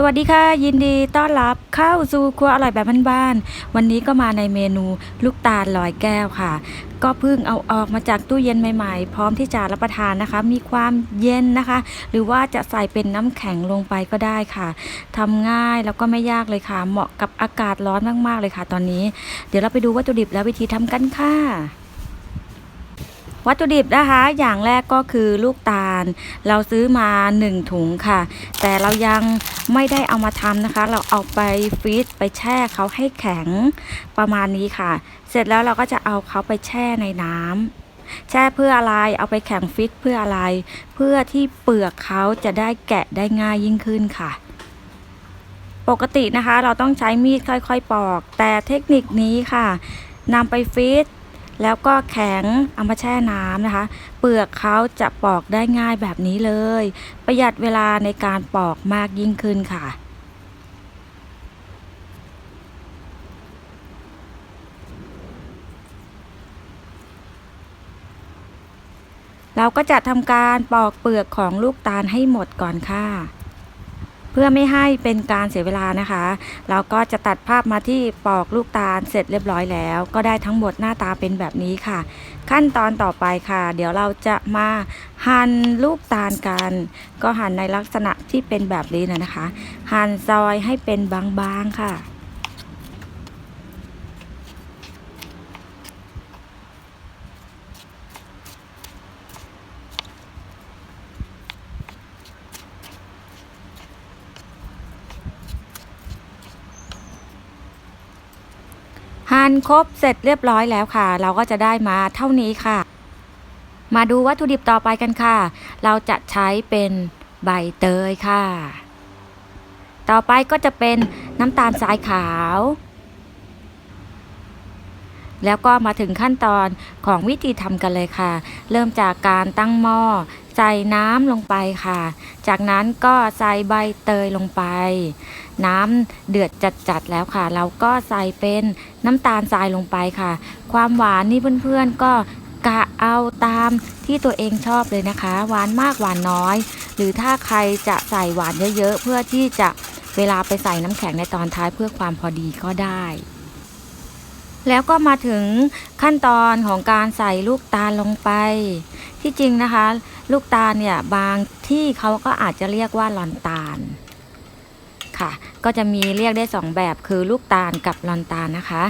สวัสดีค่ะ ยินดีต้อนรับเข้าสู่ครัวอร่อยแบบบ้านๆวันนี้ก็มาในเมนูลูกตาลลอยแก้วค่ะ ก็เพิ่งเอาออกมาจากตู้เย็นใหม่ๆ พร้อมที่จะรับประทานนะคะ มีความเย็นนะคะ หรือว่าจะใส่เป็นน้ำแข็งลงไปก็ได้ค่ะทำง่ายแล้วก็ไม่ยากเลยค่ะ เหมาะกับอากาศร้อนมากๆเลยค่ะ ตอนนี้ เดี๋ยวเราไปดูวัตถุดิบและวิธีทำกันค่ะ วัตถุดิบนะคะ อย่างแรกก็คือลูกตาล เราซื้อมา 1 ถุงค่ะ แต่เรายังไม่ได้เอามาทำนะคะ เราเอาไปฟรีซไปแช่เขาให้แข็งประมาณนี้ค่ะ เสร็จแล้วเราก็จะเอาเขาไปแช่ในน้ำแช่เพื่ออะไร เอาไปแข็งฟิตเพื่ออะไร เพื่อที่เปลือกเขาจะได้แกะได้ง่ายยิ่งขึ้นค่ะ ปกตินะคะ เราต้องใช้มีดค่อย ๆ ปอก แต่เทคนิคนี้ค่ะนำไปฟีด แล้วก็แข็งเอามาแช่น้ำนะคะ เปลือกเขาจะปอกได้ง่ายแบบนี้เลย ประหยัดเวลาในการปอกมากยิ่งขึ้นค่ะเราก็จะทำการปอกเปลือกของลูกตาลให้หมดก่อนค่ะ เพื่อไม่ให้เป็นการเสียเวลานะคะ เราก็จะตัดภาพมาที่ปอกลูกตาลเสร็จเรียบร้อยแล้ว ก็ได้ทั้งหมดหน้าตาเป็นแบบนี้ค่ะ ขั้นตอนต่อไปค่ะ เดี๋ยวเราจะมาหั่นลูกตาลกัน ก็หั่นในลักษณะที่เป็นแบบนี้นะนะคะ หั่นซอยให้เป็นบางๆค่ะ หั่นครบเสร็จเรียบร้อยแล้วค่ะ เราก็จะได้มาเท่านี้ค่ะ มาดูวัตถุดิบต่อไปกันค่ะ เราจะใช้เป็นใบเตยค่ะ ต่อไปก็จะเป็นน้ำตาลทรายขาว แล้วก็มาถึงขั้นตอนของวิธีทำกันเลยค่ะ เริ่มจากการตั้งหม้อใส่น้ำลงไปค่ะ จากนั้นก็ใส่ใบเตยลงไป น้ำเดือดจัดๆแล้วค่ะ เราก็ใส่เป็นน้ำตาลทรายลงไปค่ะ ความหวานนี่เพื่อนๆก็กะเอาตามที่ตัวเองชอบเลยนะคะ หวานมากหวานน้อย หรือถ้าใครจะใส่หวานเยอะๆ เพื่อที่จะเวลาไปใส่น้ำแข็งในตอนท้ายเพื่อความพอดีก็ได้ แล้วก็มาถึงขั้นตอนของการใส่ลูกตาลลงไป ที่จริงนะคะ ลูกตาลเนี่ยบางที่เขาก็อาจจะเรียกว่าลอนตาลค่ะ ก็จะมีเรียกได้ 2 แบบคือลูกตาลกับลอนตาลนะคะ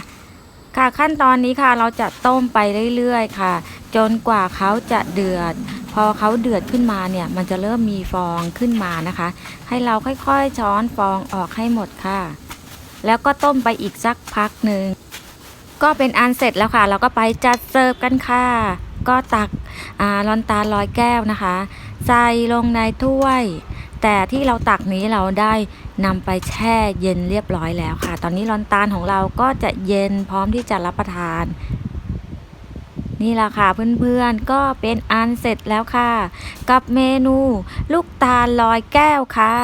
ค่ะขั้นตอนนี้ค่ะเราจะต้มไปเรื่อยๆ ค่ะ จนกว่าเขาจะเดือด พอเขาเดือดขึ้นมาเนี่ย มันจะเริ่มมีฟองขึ้นมานะคะ ให้เราค่อยๆช้อนฟองออกให้หมดค่ะ แล้วก็ต้มไปอีกสักพักหนึ่ง ก็เป็นอันเสร็จแล้วค่ะ เราก็ไปจัดเสิร์ฟกันค่ะ ก็ตักอ่าลอนตาลอยแก้วนะคะ ใส่ลงในถ้วย แต่ที่เราตักนี้เราได้นำไปแช่เย็นเรียบร้อยแล้วค่ะ ตอนนี้ลอนตาลของเราก็จะเย็นพร้อมที่จะรับประทาน นี่แหละค่ะเพื่อนๆก็เป็นอันเสร็จแล้วค่ะ กับเมนู ลูกตาลลอยแก้วค่ะ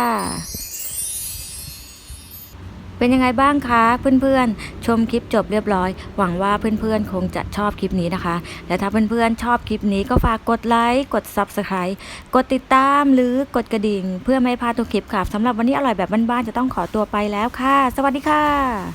เป็นยังไงบ้างคะเพื่อนๆ ชมคลิปจบเรียบร้อย หวังว่าเพื่อนๆ คงจะชอบคลิปนี้นะคะ และถ้าเพื่อนๆ ชอบคลิปนี้ก็ฝากกดไลค์กด Subscribe กดติดตามหรือกดกระดิ่ง เพื่อไม่พลาดทุกคลิปค่ะสำหรับวันนี้อร่อยแบบบ้านๆจะต้องขอตัวไปแล้วค่ะ สวัสดีค่ะ